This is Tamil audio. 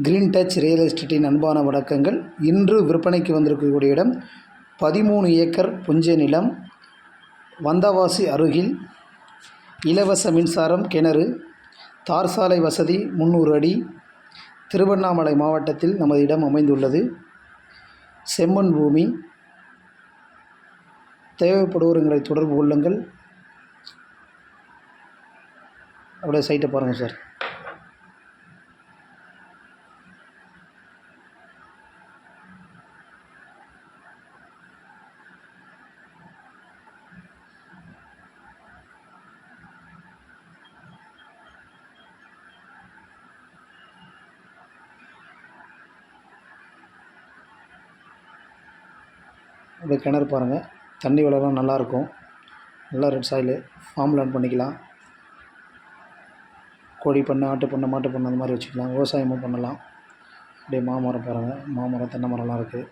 கிரீன் டச் ரியல் எஸ்டேட்டின் அன்பான வணக்கங்கள். இன்று விற்பனைக்கு வந்திருக்கக்கூடிய இடம் பதிமூணு ஏக்கர் புஞ்ச நிலம் வந்தவாசி அருகில் இலவச மின்சாரம் கிணறு தார் சாலை வசதி முந்நூறு அடி திருவண்ணாமலை மாவட்டத்தில் நமது இடம் அமைந்துள்ளது. செம்மண் பூமி. தேவைப்படுவோருங்களை தொடர்பு கொள்ளுங்கள். அப்படியே சைட்டை பாருங்கள் சார். அப்படியே கிணறு பாருங்கள் தண்ணி வளம்லாம் நல்லாயிருக்கும் நல்லா ரெட் சாயிலு ஃபார்ம் லேண்ட் பண்ணிக்கலாம். கோழி பண்ணை ஆட்டு பண்ணை மாட்டு பண்ணை அந்த மாதிரி வச்சுக்கலாம். விவசாயமும் பண்ணலாம். அப்படியே மாமரம் பாருங்கள் மாமரம் தென்னை மரம்லாம் இருக்குது